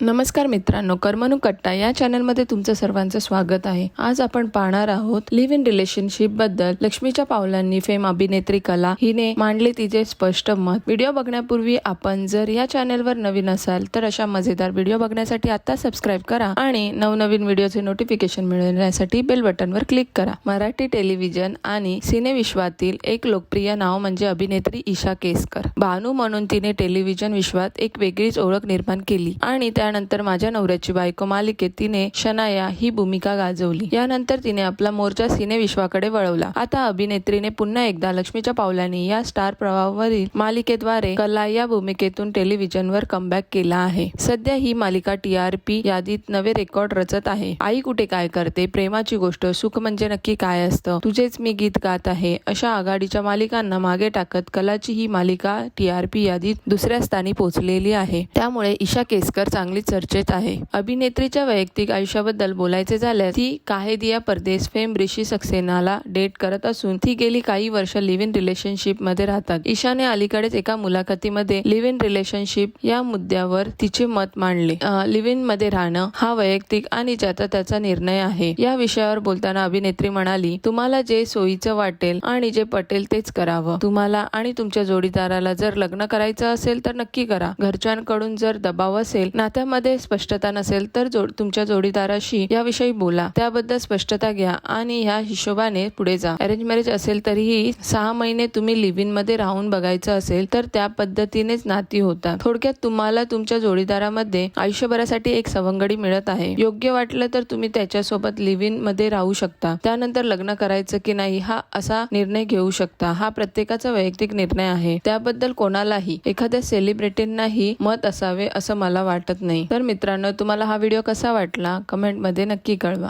नमस्कार मित्रांनो करमणूक कट्टा या चॅनलमध्ये तुमचं सर्वांचं स्वागत आहे. आज आपण पाहणार आहोत लिव्ह इन रिलेशनशिपबद्दल. लक्ष्मीच्या पावलांनी फेम अभिनेत्री कला हिने मांडले तिचे स्पष्ट मत. व्हिडिओ बघण्यापूर्वी आपण जर या चॅनलवर नवीन असाल तर अशा मजेदार व्हिडिओ बघण्यासाठी आता सबस्क्राईब करा आणि नवनवीन व्हिडिओचे नोटिफिकेशन मिळवण्यासाठी बेल बटनवर क्लिक करा. मराठी टेलिव्हिजन आणि सिनेविश्वातील एक लोकप्रिय नाव म्हणजे अभिनेत्री ईशा केसकर. बानू म्हणून तिने टेलिव्हिजन विश्वात एक वेगळीच ओळख निर्माण केली आणि त्या त्यानंतर माझ्या नवऱ्याची बायको मालिकेत तिने शनाया ही भूमिका गाजवली. यानंतर तिने आपला मोर्चा सिने विश्वाकडे वळवला. आता अभिनेत्रीने पुन्हा एकदा लक्ष्मीच्या पावलांनी या स्टार प्रवाहावरील मालिकेद्वारे कला या भूमिकेतून टेलिव्हिजनवर कमबॅक केला आहे. सध्या ही मालिका टी आर पी यादीत नवे रेकॉर्ड रचत आहे. आई कुठे काय करते? प्रेमाची गोष्ट सुख म्हणजे नक्की काय असतं? तुझेच मी गीत गात आहे. अशा आघाडीच्या मालिकांना मागे टाकत कलाची ही मालिका टी आर पी यादीत दुसऱ्या स्थानी पोहोचलेली आहे. त्यामुळे ईशा केसकर चांगली चर्चेत आहे. अभिनेत्रीच्या वैयक्तिक आयुष्याबद्दल बोलायचे झाल्यास ती काहे दिया परदेस फेम ऋषी सक्सेनाला डेट करत असून ती गेली काही वर्ष लिव्ह इन रिलेशनशिपमध्ये राहतात. ईशाने अलीकडेच एका मुलाखतीमध्ये लिव्ह इन रिलेशनशिप या मुद्द्यावर तिचे मत मांडले. लिव्ह इनमध्ये राहणं हा वैयक्तिक आणि ज्याचा त्याचा निर्णय आहे. या विषयावर बोलताना अभिनेत्री म्हणाली तुम्हाला जे सोयीचं वाटेल आणि जे पटेल तेच करावं. तुम्हाला आणि तुमच्या जोडीदाराला जर लग्न करायचं असेल तर नक्की करा. घरच्यांकडून जर दबाव असेल मध्ये स्पष्टता नसेल तर जोड तुमच्या जोडीदाराशी याविषयी बोला. त्याबद्दल स्पष्टता घ्या आणि ह्या हिशोबाने पुढे जा. अरेंज मॅरेज असेल तरीही सहा महिने तुम्ही लिव्ह इनमध्ये राहून बघायचं असेल तर त्या पद्धतीनेच नाती होतात. थोडक्यात तुम्हाला तुमच्या जोडीदारामध्ये आयुष्यभरासाठी एक सवंगडी मिळत आहे. योग्य वाटलं तर तुम्ही त्याच्यासोबत लिव्ह इनमध्ये राहू शकता. त्यानंतर लग्न करायचं की नाही हा असा निर्णय घेऊ शकता. हा प्रत्येकाचा वैयक्तिक निर्णय आहे. त्याबद्दल कोणालाही एखाद्या सेलिब्रिटींनाही मत असावे असं मला वाटत नाही. नाही तर मित्रांनो तुम्हाला हा व्हिडिओ कसा वाटला? कमेंटमध्ये नक्की कळवा.